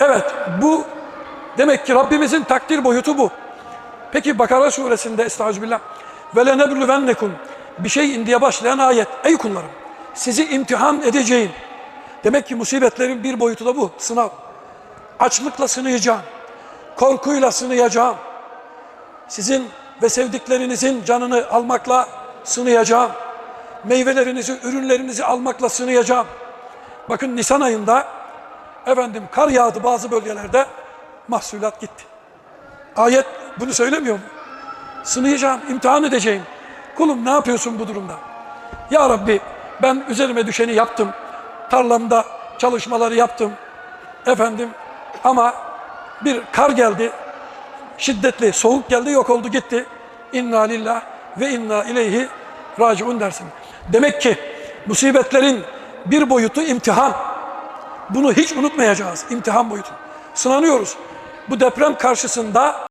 Evet bu demek ki Rabbimizin takdir boyutu bu. Peki Bakara suresinde estağfirullah ve lenebluvennekum bir şeyin diye başlayan ayet. Ey kullarım sizi imtihan edeceğim. Demek ki musibetlerin bir boyutu da bu sınav. Açlıkla sınayacağım. Korkuyla sınayacağım. Sizin ve sevdiklerinizin canını almakla sınayacağım. Meyvelerinizi, ürünlerinizi almakla sınayacağım. Bakın Nisan ayında efendim kar yağdı bazı bölgelerde mahsulat gitti. Ayet bunu söylemiyor mu? Sınayacağım, imtihan edeceğim. Kulum ne yapıyorsun bu durumda? Ya Rabbi ben üzerime düşeni yaptım. Tarlamda çalışmaları yaptım. Efendim ama bir kar geldi. Şiddetli soğuk geldi yok oldu gitti. İnna lillah ve inna ileyhi raciun dersin. Demek ki musibetlerin bir boyutu imtihan. Bunu hiç unutmayacağız. İmtihan boyutu. Sınanıyoruz. Bu deprem karşısında